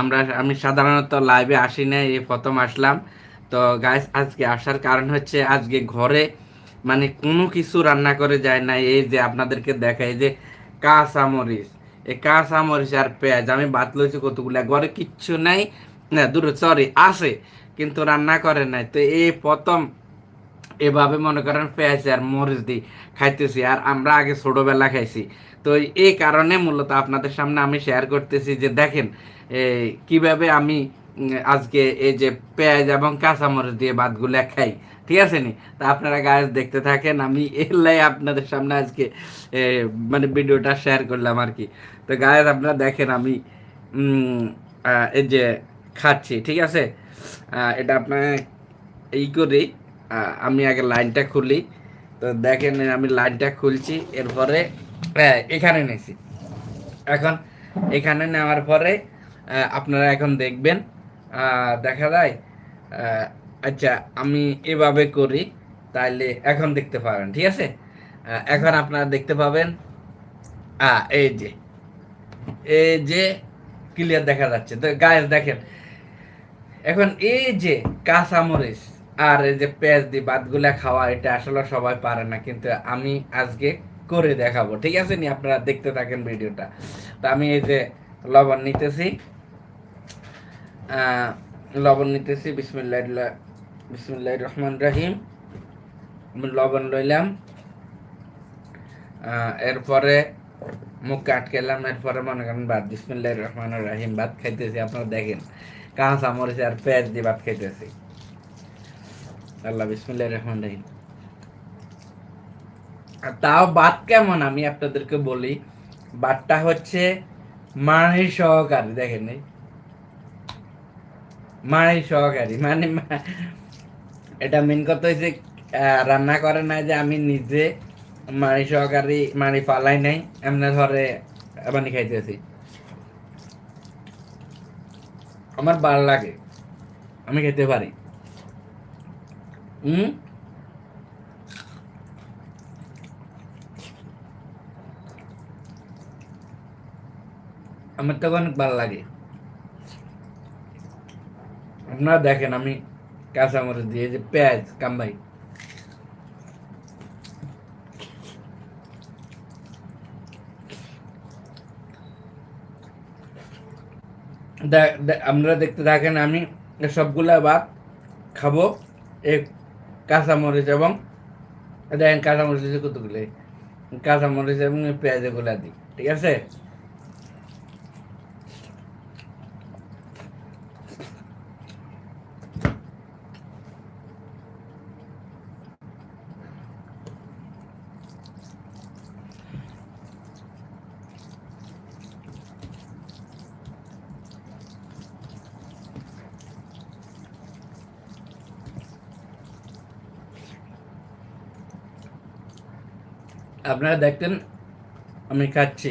আমরা আমি সাধারণত লাইভে আসি না এই প্রথম আসলাম। তো গাইস আজকে আসার কারণ হচ্ছে আজকে ঘরে মানে কোনো কিছু রান্না করে যায় না। এই যে আপনাদেরকে দেখাই যে কাঁচা মরিচ এই কাঁচা মরিচ আর পেঁয়াজ, আমি বাদ লইছি কতগুলা, ঘরে কিচ্ছু নাই। না, দূর সরি আছে, কিন্তু রান্না করে নাই। তো এই প্রথম এভাবে মনে করেন পেঁয়াজ আর মরিচ দিই খাইতেছি। আর আমরা আগে ছোটোবেলা খাইছি। তো এই কারণে মূলত আপনাদের সামনে আমি শেয়ার করতেছি যে দেখেন কীভাবে আমি আজকে এই যে পেঁয়াজ এবং কাঁচামরিচ দিয়ে ভাতগুলো খাই, ঠিক আছে নি? তা আপনারা গাছ দেখতে থাকেন, আমি এলাই আপনাদের সামনে আজকে মানে ভিডিওটা শেয়ার করলাম আর কি। তো গায়েস আপনারা দেখেন আমি এই যে খাচ্ছি, ঠিক আছে? এটা আপনার এই করি আমি আগে লাইনটা খুলি। তো দেখেন আমি লাইনটা খুলছি, এরপরে এখানে নিয়েছি এখন এখানে নেওয়ার পরে আপনারা এখন দেখবেন দেখা যায় আচ্ছা আমি এভাবে করি, তাইলে এখন দেখতে পাবেন ঠিক আছে? এখন আপনারা দেখতে পাবেন এই যে এই যে ক্লিয়ার দেখা যাচ্ছে। তো গায়ে দেখেন, এখন এই যে কাঁচামরিচ আর এই যে পেঁয়াজ দিয়ে ভাতগুলা খাওয়া, এটা আসলে সবাই পারে না। কিন্তু আমি আজকে করে দেখাবো। ঠিক আছে নি? আপনারা দেখতে থাকেন ভিডিওটা। তো আমি এই যে লবণ নিতেছি। লবণ নিতেছি। বিসমিল্লাহ বিসমিল্লাহ রহমান রাহিম আমি লবণ লইলাম। এরপরে মুখ আটকেলাম এরপরে মনে করেন ভাত বিসমিল্লাহ রহমান রাহিম ভাত খাইতেছি। আপনারা দেখেন, কাঁচা মরিচ আর পেঁয়াজ দিয়ে ভাত খাইতেছি। আল্লাহ বিসমিল্লাহ রহমান রাহিম তাও ভাত কেমন আমি আপনাদেরকে বলি? ভাতটা হচ্ছে মাড়ি সহকারী দেখেন মাড়ি সহকারী মানে এটা মেন কথা আহ, রান্না করে না যে আমি নিজে মাড়ি সহকারী মাড়ি পালাই নাই এমনি ধরে মানে খাইতেছি আমার ভালো লাগে আমি খেতে পারি। হুম আমার তো অনেক ভালো লাগে। আপনারা দেখেন আমি কাঁচামরিচ দিয়ে যে পেঁয়াজ কামবাই আপনারা দেখতে থাকেন আমি সবগুলা ভাত খাব এই কাঁচামরিচ এবং দেখেন কাঁচামরিচ কতগুলো, কাঁচামরিচ এবং এই পেঁয়াজ এগুলা দিই, ঠিক আছে? আপনারা দেখতেন আমি খাচ্ছি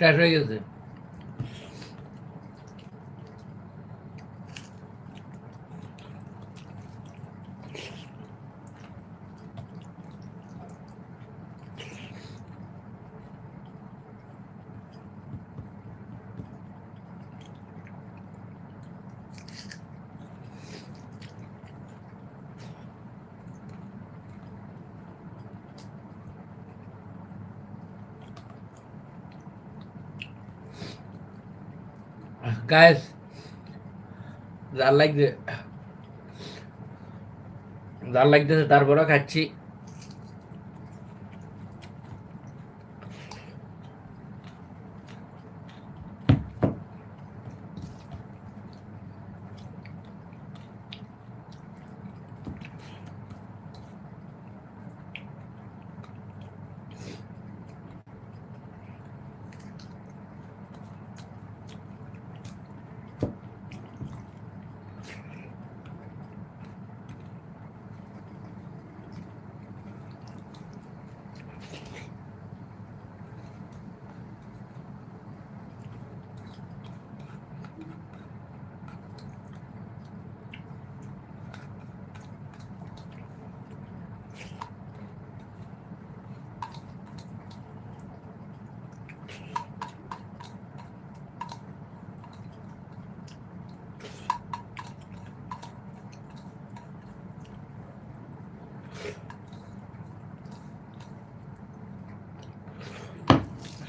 শেষ হয়ে গেছে guys যার লাগছে যার লাগতেছে তারপরেও খাচ্ছি।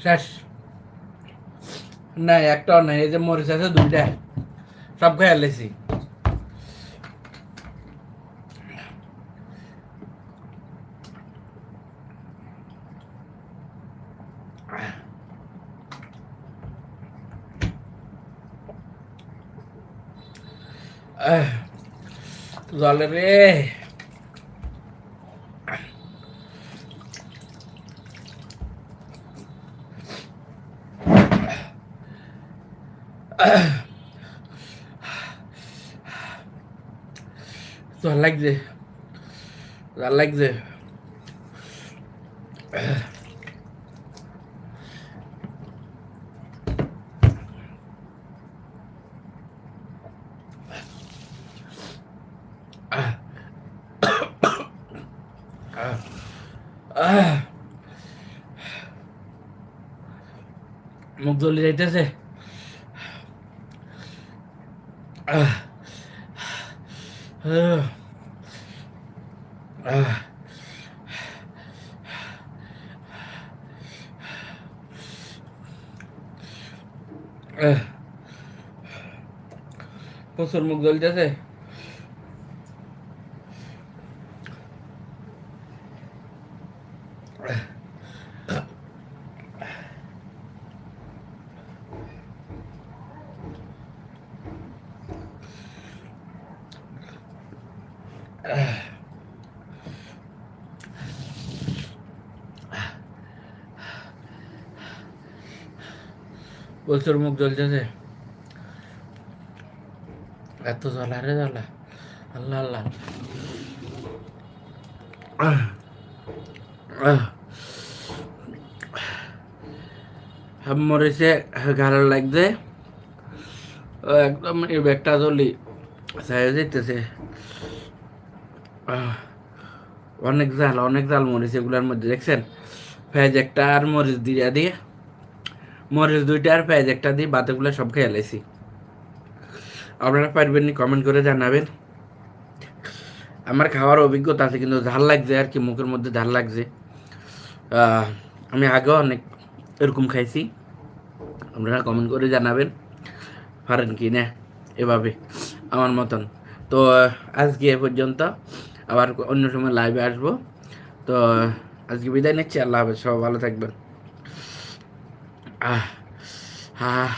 শেষ। না একটাও নাই এই যে মরিচ আছে দুইটা। সব খেয়ে লেছি। জলে রে জল লাগছে জল লাগছে মুখ জ্বলে যাইতেছে আহ আহ আহ আহ প্রচুর মুখ জ্বলতেছে প্রচুর মুখ জ্বলতেছে এত জ্বলা রে জ্বলা। আল্লাহ আল্লাহ। হাম মরেছে গাল লাগছে। একদম এই ব্যাগটা জ্বলি। সাইজ আহ, অনেক জাল অনেক জাল মরিচ এগুলোর মধ্যে দেখছেন? ফেজ একটা আর মরিচ দিয়ে দিয়ে মরিচ দুইটা আর পেঁয়াজ একটা দিয়ে বাতিগুলো সব খেয়ে লাইছি। আপনারা পারবেন নি কমেন্ট করে জানাবেন। আমার খাওয়ার অভিজ্ঞতা আছে, কিন্তু ঝাল লাগছে আর কি, মুখের মধ্যে ঝাল লাগছে। আমি আগেও অনেক এরকম খাইছি। আপনারা কমেন্ট করে জানাবেন। পারেন কি না, এভাবে, আমার মতন। তো, আজকে এ পর্যন্ত, আবার অন্য সময় লাইভে আসব। তো, আজকে বিদায় নিচ্ছি, আল্লাহ হাফেজ সব ভালো থাকবেন। 啊啊